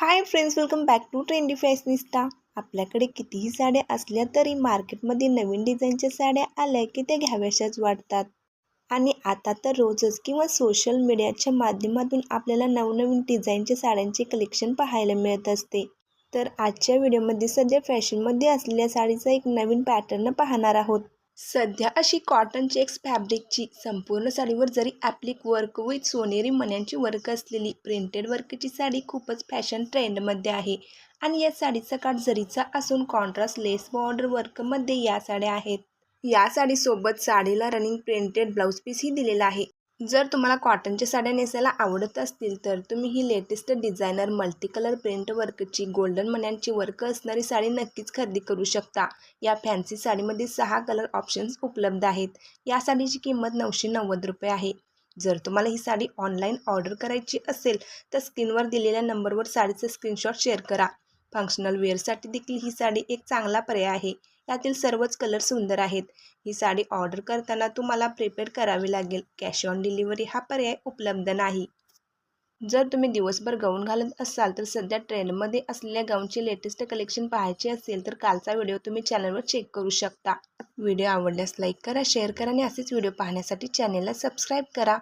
Hi friends welcome back to trendy fashionista आपल्याकडे कितीही साड्या असल्या तरी मार्केटमध्ये नवीन डिझाईनच्या साड्या आल्या की त्या घ्याव्याशाच वाटतात. आणि आता तर रोजच किंवा सोशल मीडियाच्या माध्यमातून आपल्याला नवनवीन डिझाईनच्या साड्यांचे कलेक्शन पाहायला मिळत असते. तर आजच्या व्हिडिओमध्ये सध्या फॅशनमध्ये असलेल्या साडीचा एक नवीन पॅटर्न पाहणार आहोत. सध्या अशी कॉटन चेक्स फॅब्रिकची संपूर्ण साडीवर जरी ॲप्लिक वर्क विथ सोनेरी मण्यांची वर्क असलेली प्रिंटेड वर्कची साडी खूपच फॅशन ट्रेंडमध्ये आहे. आणि या साडीचा काठ जरीचा असून कॉन्ट्रास्ट लेस बॉर्डर वर्कमध्ये या साड्या आहेत. या साडीसोबत साडीला रनिंग प्रिंटेड ब्लाऊज पीसही दिलेला आहे. जर तुम्हाला कॉटनच्या साड्या नेसायला आवडत असतील तर तुम्ही ही latest designer multi colour print वर्कची golden मण्यांची वर्क असणारी साडी नक्कीच खरेदी करू शकता. या फॅन्सी साडीमध्ये सहा कलर ऑप्शन्स उपलब्ध आहेत. या साडीची किंमत नऊशे नव्वद रुपये आहे. जर तुम्हाला ही साडी ऑनलाईन ऑर्डर करायची असेल तर स्क्रीनवर दिलेल्या नंबरवर साडीचं स्क्रीनशॉट शेअर करा. फंक्शनल वेअरसाठी देखील ही साडी एक चांगला पर्याय आहे. त्यातील सर्वच कलर सुंदर आहेत. ही साडी ऑर्डर करताना तुम्हाला प्रिपेड करावी लागेल. कॅश ऑन डिलिव्हरी हा पर्याय उपलब्ध नाही. जर तुम्ही दिवसभर गाऊन घालत असाल तर सध्या ट्रेंडमध्ये असलेल्या गाऊनचे लेटेस्ट कलेक्शन पाहायचे असेल तर कालचा व्हिडिओ तुम्ही चॅनलवर चेक करू शकता. व्हिडिओ आवडल्यास लाईक करा शेअर करा आणि असेच व्हिडिओ पाहण्यासाठी चॅनलला सबस्क्राईब करा.